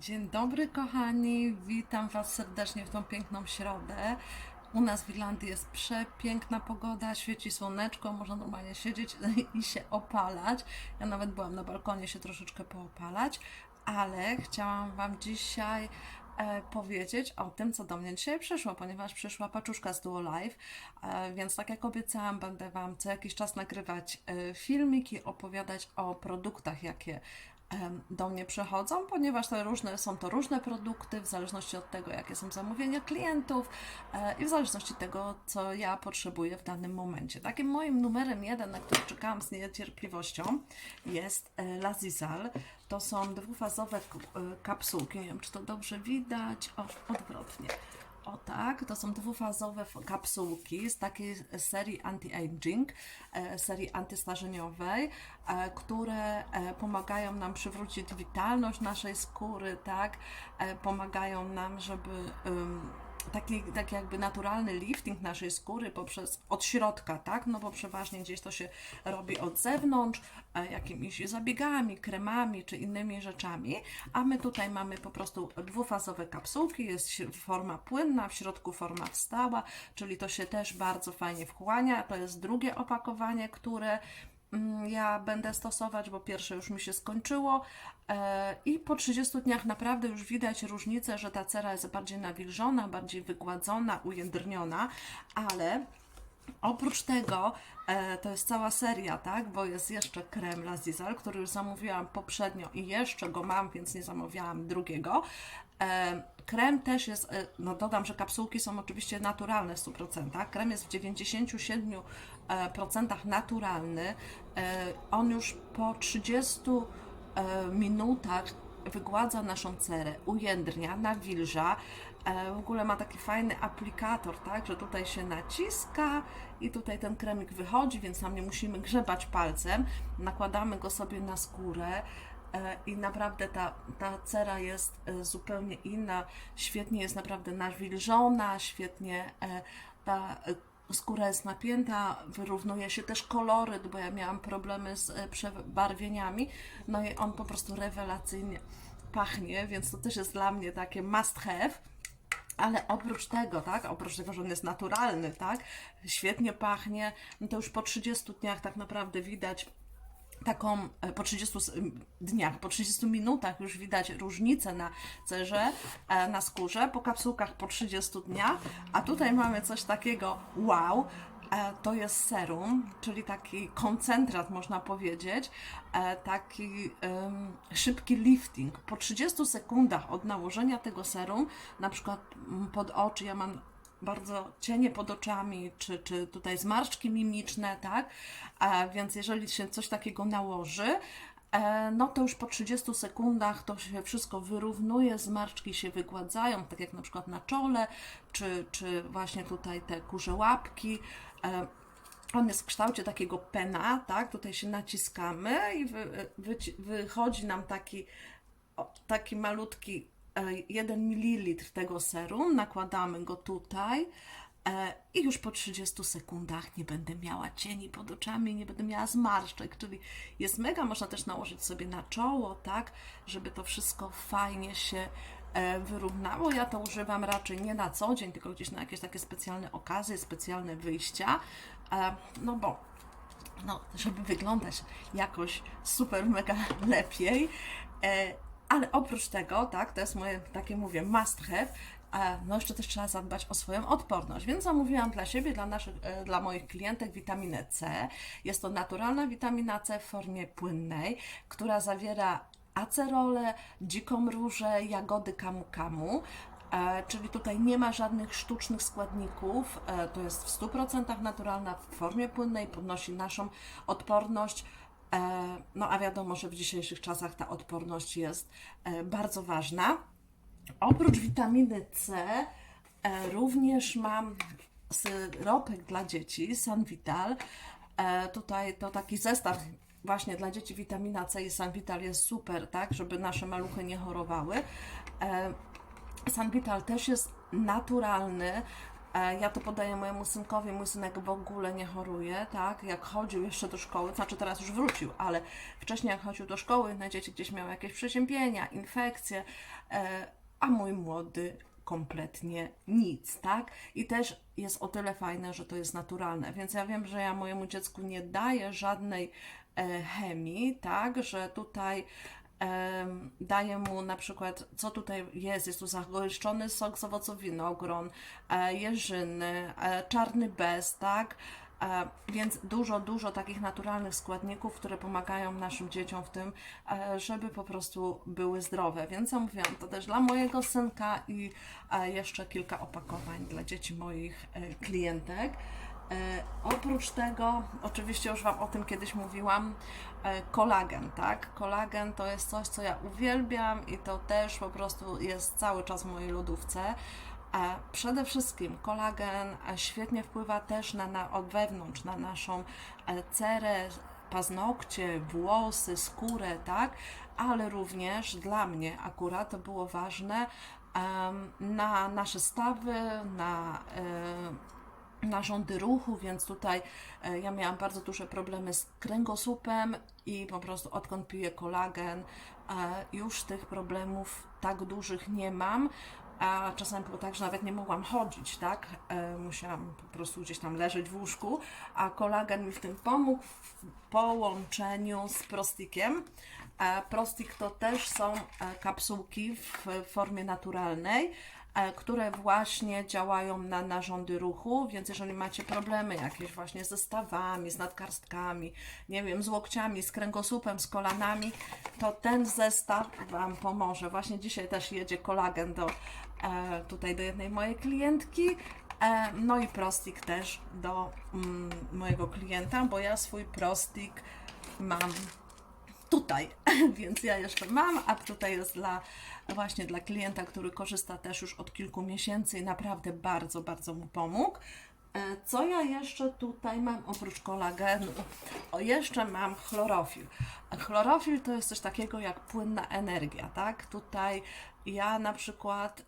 Dzień dobry, kochani. Witam Was serdecznie w tą piękną środę. U nas w Irlandii jest przepiękna pogoda, świeci słoneczko, można normalnie siedzieć i się opalać. Ja nawet byłam na balkonie się troszeczkę poopalać, ale chciałam Wam dzisiaj e, powiedzieć o tym, co do mnie dzisiaj przyszło, ponieważ przyszła paczuszka z Duo Live, e, więc tak jak obiecałam, będę Wam co jakiś czas nagrywać e, filmiki, opowiadać o produktach, jakie do mnie przychodzą, ponieważ to różne, są to różne produkty w zależności od tego, jakie są zamówienia klientów e, i w zależności od tego, co ja potrzebuję w danym momencie. Takim moim numerem jeden, na który czekałam z niecierpliwością, jest e, Lazizal. To są dwufazowe e, kapsułki. Nie wiem, czy to dobrze widać. O, odwrotnie. O tak, to są dwufazowe kapsułki z takiej serii anti-aging, e, serii antystarzeniowej, e, które e, pomagają nam przywrócić witalność naszej skóry, tak? Pomagają nam, żeby taki, taki jakby naturalny lifting naszej skóry poprzez od środka, tak? No bo przeważnie gdzieś to się robi od zewnątrz, e, jakimiś zabiegami, kremami czy innymi rzeczami, a my tutaj mamy po prostu dwufazowe kapsułki, jest forma płynna, w środku forma stała, czyli to się też bardzo fajnie wchłania. To jest drugie opakowanie, które ja będę stosować, bo pierwsze już mi się skończyło e, i po 30 dniach naprawdę już widać różnicę, że ta cera jest bardziej nawilżona, bardziej wygładzona, ujędrniona, ale Oprócz tego e, to jest cała seria, tak? Bo jest jeszcze krem Lazizal, który już zamówiłam poprzednio i jeszcze go mam, więc nie zamawiałam drugiego. E, krem też jest, no dodam, że kapsułki są oczywiście naturalne w 100%. Krem jest w 97% e, procentach naturalny. E, on już po 30 e, minutach wygładza naszą cerę, ujędrnia, nawilża. E, w ogóle ma taki fajny aplikator, tak, że tutaj się naciska i tutaj ten kremik wychodzi, więc nam nie musimy grzebać palcem. Nakładamy go sobie na skórę. e, I naprawdę ta, ta cera jest e, zupełnie inna, świetnie jest naprawdę nawilżona, świetnie e, ta e, skóra jest napięta, wyrównuje się też koloryt, bo ja miałam problemy z e, przebarwieniami, no i on po prostu rewelacyjnie pachnie, więc to też jest dla mnie takie must have. Ale oprócz tego, tak, oprócz tego, że on jest naturalny, tak, świetnie pachnie, no to już po 30 dniach tak naprawdę widać taką, e, po 30 s- dniach, po 30 minutach już widać różnicę na cerze, e, na skórze, po kapsułkach po 30 dniach, a tutaj mamy coś takiego, wow, e, to jest serum, czyli taki koncentrat można powiedzieć, taki szybki lifting. Po 30 sekundach od nałożenia tego serum, na przykład pod oczy, ja mam bardzo cienie pod oczami, czy, czy tutaj zmarszczki mimiczne, tak? E, więc jeżeli się coś takiego nałoży, e, no to już po 30 sekundach to się wszystko wyrównuje, zmarszczki się wygładzają, tak jak na przykład na czole, czy, czy właśnie tutaj te kurze łapki. E, on jest w kształcie takiego pena, tak? Tutaj się naciskamy i wy, wyci- wychodzi nam taki, o, taki malutki 1 ml tego serum. Nakładamy go tutaj e, i już po 30 sekundach nie będę miała cieni pod oczami, nie będę miała zmarszczek, czyli jest mega. Można też nałożyć sobie na czoło, tak? Żeby to wszystko fajnie się e, wyrównało. Ja to używam raczej nie na co dzień, tylko gdzieś na jakieś takie specjalne okazje, specjalne wyjścia. E, No bo no, żeby wyglądać jakoś super, mega lepiej. Ale oprócz tego, tak, to jest moje takie mówię must have, no jeszcze też trzeba zadbać o swoją odporność, więc zamówiłam dla siebie, dla, naszych, e, dla moich klientek witaminę C. Jest to naturalna witamina C w formie płynnej, która zawiera acerolę, dziką różę, jagody kamu kamu. E, czyli tutaj nie ma żadnych sztucznych składników, e, to jest w 100% naturalna w formie płynnej, podnosi naszą odporność. E, no a wiadomo, że w dzisiejszych czasach ta odporność jest e, bardzo ważna. Oprócz witaminy C e, również mam syropek dla dzieci, Sanvital. E, tutaj to taki zestaw właśnie dla dzieci witamina C i Sanvital jest super, tak, żeby nasze maluchy nie chorowały. E, Sanvital też jest naturalny, Ja to podaję mojemu synkowi, mój synek w ogóle nie choruje, tak? Jak chodził jeszcze do szkoły, znaczy teraz już wrócił, ale wcześniej jak chodził do szkoły, na dzieci gdzieś miał jakieś przeziębienia, infekcje, e, a mój młody kompletnie nic, tak? I też jest o tyle fajne, że to jest naturalne, więc ja wiem, że ja mojemu dziecku nie daję żadnej e, chemii, tak? Że tutaj daję mu na przykład, co tutaj jest, jest tu zagęszczony sok z owoców winogron, e, jeżyny, e, czarny bez, tak? E, Więc dużo, dużo takich naturalnych składników, które pomagają naszym dzieciom w tym, żeby po prostu były zdrowe. Więc zamówiłam to też dla mojego synka i jeszcze kilka opakowań dla dzieci moich klientek. E, Oprócz tego, oczywiście już Wam o tym kiedyś mówiłam, e, kolagen, tak? Kolagen to jest coś, co ja uwielbiam i to też po prostu jest cały czas w mojej lodówce. A przede wszystkim kolagen e, świetnie wpływa też na, na od wewnątrz, na naszą e, cerę, paznokcie, włosy, skórę, tak? Ale również dla mnie akurat to było ważne na nasze stawy, na e, narządy ruchu, więc tutaj e, ja miałam bardzo duże problemy z kręgosłupem i po prostu odkąd piję kolagen, e, już tych problemów tak dużych nie mam. A czasami było tak, że nawet nie mogłam chodzić, tak? E, Musiałam po prostu gdzieś tam leżeć w łóżku, a kolagen mi w tym pomógł w połączeniu z prostikiem. Prostik to też są kapsułki w formie naturalnej, które właśnie działają na narządy ruchu, więc jeżeli macie problemy jakieś właśnie ze stawami, z nadgarstkami, nie wiem, z łokciami, z kręgosłupem, z kolanami, to ten zestaw Wam pomoże. Właśnie dzisiaj też jedzie kolagen do, e, tutaj do jednej mojej klientki, e, no i prostik też do mm, mojego klienta, bo ja swój prostik mam tutaj, więc ja jeszcze mam, a tutaj jest dla właśnie dla klienta, który korzysta też już od kilku miesięcy i naprawdę bardzo, bardzo mu pomógł. E, Co ja jeszcze tutaj mam oprócz kolagenu? O, jeszcze mam chlorofil. Chlorofil to jest coś takiego jak płynna energia, tak? Tutaj ja na przykład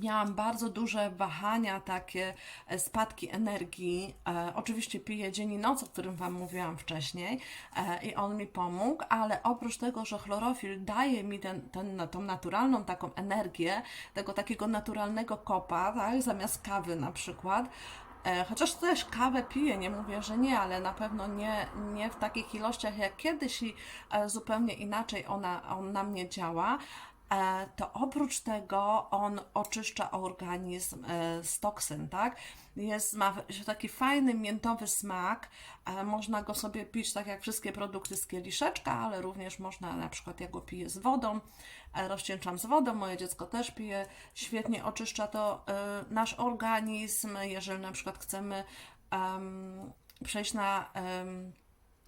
miałam bardzo duże wahania, takie e, spadki energii. E, oczywiście piję dzień i noc, o którym Wam mówiłam wcześniej e, i on mi pomógł, ale oprócz tego, że chlorofil daje mi ten, ten, tą naturalną taką energię, tego takiego naturalnego kopa, tak, zamiast kawy na przykład, E, Chociaż też kawę piję, nie mówię, że nie, ale na pewno nie, nie w takich ilościach jak kiedyś i e, zupełnie inaczej ona, on na mnie działa. E, To oprócz tego on oczyszcza organizm e, z toksyn, tak? Jest, ma taki fajny miętowy smak. e, Można go sobie pić tak jak wszystkie produkty z kieliszeczka, ale również można, na przykład ja go piję z wodą, rozcieńczam z wodą, moje dziecko też pije, świetnie oczyszcza to nasz organizm, jeżeli na przykład chcemy em, przejść na em,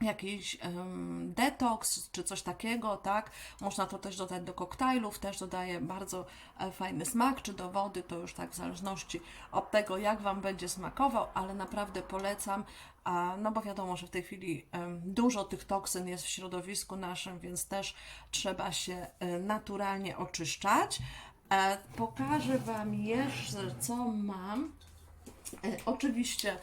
jakiś em, detoks czy coś takiego, tak? Można to też dodać do koktajlów, też dodaje bardzo e, fajny smak, czy do wody, to już tak w zależności od tego, jak Wam będzie smakował, ale naprawdę polecam, a, no bo wiadomo, że w tej chwili em, dużo tych toksyn jest w środowisku naszym, więc też trzeba się e, naturalnie oczyszczać. E, pokażę Wam jeszcze, co mam. E, Oczywiście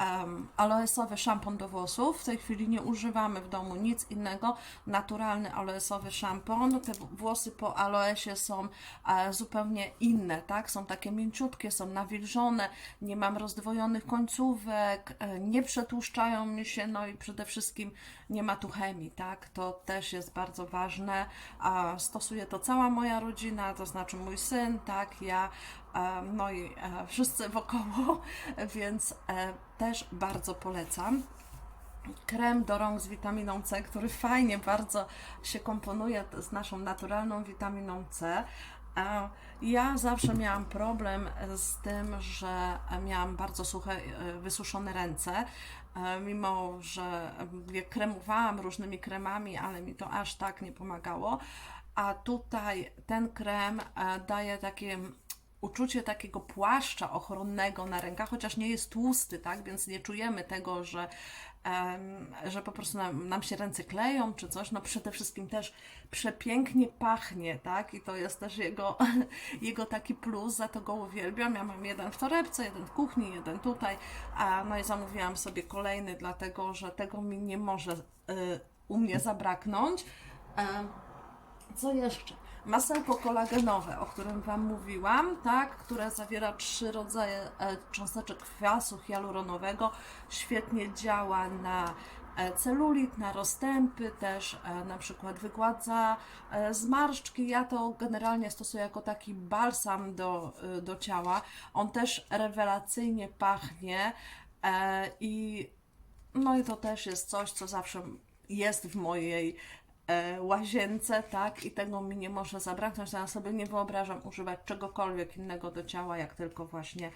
um, aloesowy szampon do włosów. W tej chwili nie używamy w domu nic innego. Naturalny aloesowy szampon. Te włosy po aloesie są e, zupełnie inne, tak? Są takie mięciutkie, są nawilżone, nie mam rozdwojonych końcówek, e, nie przetłuszczają mi się, no i przede wszystkim nie ma tu chemii, tak? To też jest bardzo ważne. A stosuje to cała moja rodzina, to znaczy mój syn, tak, ja, e, no i e, wszyscy wokoło, więc e, też bardzo polecam. Krem do rąk z witaminą C, który fajnie bardzo się komponuje z naszą naturalną witaminą C. Ja zawsze miałam problem z tym, że miałam bardzo suche, e, wysuszone ręce, e, mimo że kremowałam różnymi kremami, ale mi to aż tak nie pomagało. A tutaj ten krem e, daje takie uczucie takiego płaszcza ochronnego na rękach, chociaż nie jest tłusty, tak, więc nie czujemy tego, że, em, że po prostu nam, nam się ręce kleją czy coś, no przede wszystkim też przepięknie pachnie, tak, i to jest też jego, jego taki plus, za to go uwielbiam, ja mam jeden w torebce, jeden w kuchni, jeden tutaj, a no i zamówiłam sobie kolejny, dlatego, że tego mi nie może y, u mnie zabraknąć. Em, co jeszcze? Masełko kolagenowe, o którym Wam mówiłam, tak, które zawiera trzy rodzaje e, cząsteczek kwasu hialuronowego, świetnie działa na e, celulit, na rozstępy, też e, na przykład wygładza zmarszczki. Ja to generalnie stosuję jako taki balsam do, do ciała. On też rewelacyjnie pachnie i no i to też jest coś, co zawsze jest w mojej łazience, tak, i tego mi nie może zabraknąć. Ja sobie nie wyobrażam używać czegokolwiek innego do ciała, jak tylko właśnie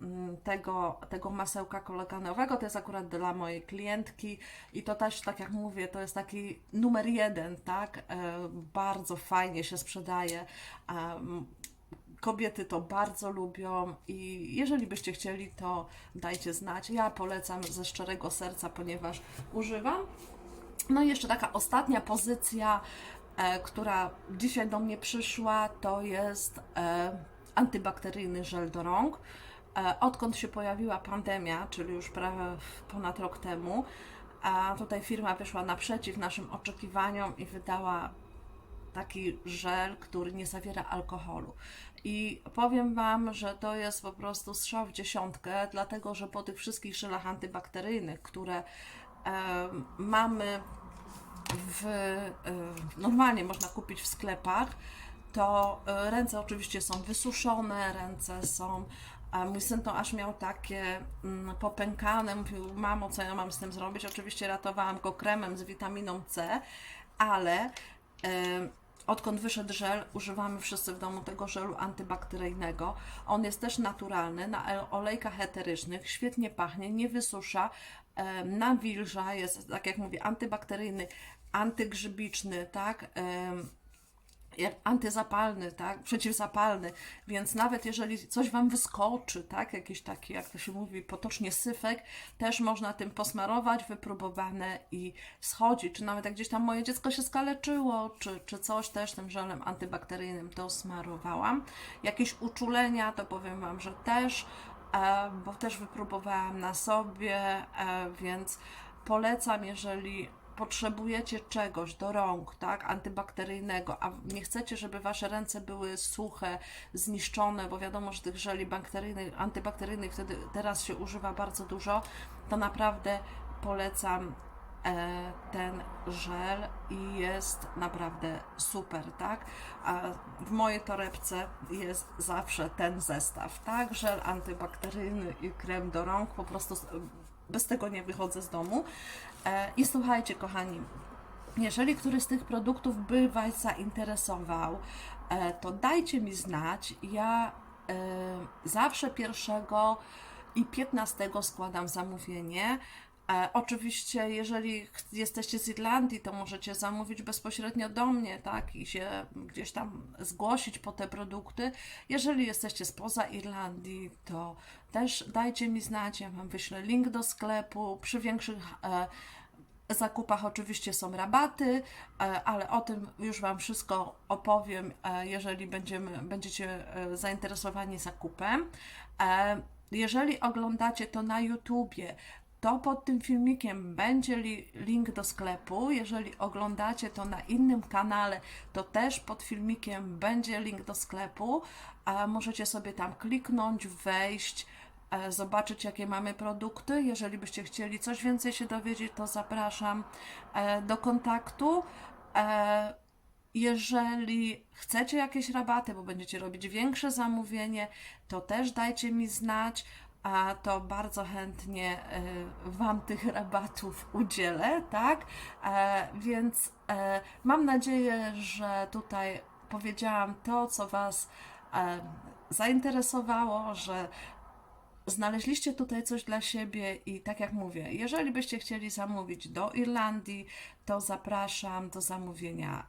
mm, tego, tego masełka kolagenowego. To jest akurat dla mojej klientki i to też, tak jak mówię, to jest taki numer jeden, tak, e, bardzo fajnie się sprzedaje. em, Kobiety to bardzo lubią i jeżeli byście chcieli, to dajcie znać. Ja polecam ze szczerego serca, ponieważ używam. No i jeszcze taka ostatnia pozycja, e, która dzisiaj do mnie przyszła, to jest e, antybakteryjny żel do rąk. E, odkąd się pojawiła pandemia, czyli już prawie ponad rok temu, a tutaj firma wyszła naprzeciw naszym oczekiwaniom i wydała taki żel, który nie zawiera alkoholu. I powiem Wam, że to jest po prostu strzał w dziesiątkę, dlatego że po tych wszystkich żelach antybakteryjnych, które mamy w, e, normalnie można kupić w sklepach, to e, ręce oczywiście są wysuszone, ręce są. A mój syn to aż miał takie mm, popękane, mówił, mamo, co ja mam z tym zrobić? Oczywiście ratowałam go kremem z witaminą C, ale odkąd wyszedł żel, używamy wszyscy w domu tego żelu antybakteryjnego. On jest też naturalny, na olejkach eterycznych, świetnie pachnie, nie wysusza, nawilża, jest, tak jak mówię, antybakteryjny, antygrzybiczny, tak? Jak antyzapalny, tak, przeciwzapalny, więc nawet jeżeli coś Wam wyskoczy, tak, jakiś taki, jak to się mówi, potocznie syfek, też można tym posmarować, wypróbowane i schodzi, czy nawet jak gdzieś tam moje dziecko się skaleczyło, czy, czy coś też tym żelem antybakteryjnym to smarowałam. Jakieś uczulenia, to powiem Wam, że też, bo też wypróbowałam na sobie, e, więc polecam, jeżeli potrzebujecie czegoś do rąk, tak, antybakteryjnego, a nie chcecie, żeby wasze ręce były suche, zniszczone, bo wiadomo, że tych żeli bakteryjnych, antybakteryjnych wtedy teraz się używa bardzo dużo, to naprawdę polecam e, ten żel i jest naprawdę super, tak? A w mojej torebce jest zawsze ten zestaw, tak? Żel antybakteryjny i krem do rąk, po prostu bez tego nie wychodzę z domu. E, I słuchajcie, kochani, jeżeli któryś z tych produktów by Was zainteresował, e, to dajcie mi znać. Ja e, zawsze pierwszego i 15 składam zamówienie. E, Oczywiście, jeżeli jesteście z Irlandii, to możecie zamówić bezpośrednio do mnie, tak, i się gdzieś tam zgłosić po te produkty. Jeżeli jesteście spoza Irlandii, to też dajcie mi znać, ja Wam wyślę link do sklepu. Przy większych e, zakupach oczywiście są rabaty, e, ale o tym już Wam wszystko opowiem, e, jeżeli będziemy, będziecie e, zainteresowani zakupem. E, Jeżeli oglądacie to na YouTubie, to pod tym filmikiem będzie li, link do sklepu. Jeżeli oglądacie to na innym kanale, to też pod filmikiem będzie link do sklepu. A możecie sobie tam kliknąć, wejść, e, zobaczyć jakie mamy produkty. Jeżeli byście chcieli coś więcej się dowiedzieć, to zapraszam e, do kontaktu. E, Jeżeli chcecie jakieś rabaty, bo będziecie robić większe zamówienie, to też dajcie mi znać, a to bardzo chętnie e, Wam tych rabatów udzielę, tak? E, Więc e, mam nadzieję, że tutaj powiedziałam to, co Was e, zainteresowało, że znaleźliście tutaj coś dla siebie i tak jak mówię, jeżeli byście chcieli zamówić do Irlandii, to zapraszam do zamówienia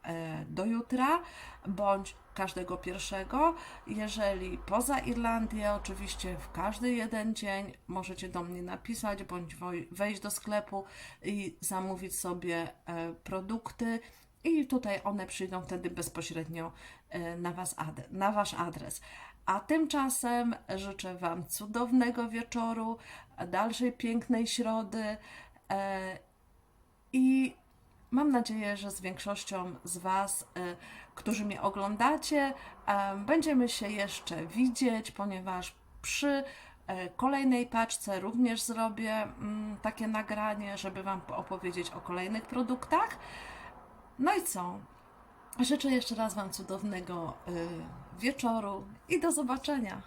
do jutra bądź każdego pierwszego. Jeżeli poza Irlandię, oczywiście w każdy jeden dzień możecie do mnie napisać bądź wejść do sklepu i zamówić sobie e, produkty. I tutaj one przyjdą wtedy bezpośrednio e, na, was na Wasz adres. A tymczasem życzę Wam cudownego wieczoru, dalszej pięknej środy e, i mam nadzieję, że z większością z Was, e, którzy mnie oglądacie, e, będziemy się jeszcze widzieć, ponieważ przy e, kolejnej paczce również zrobię mm, takie nagranie, żeby Wam opowiedzieć o kolejnych produktach. No i co? Życzę jeszcze raz Wam cudownego y, wieczoru i do zobaczenia.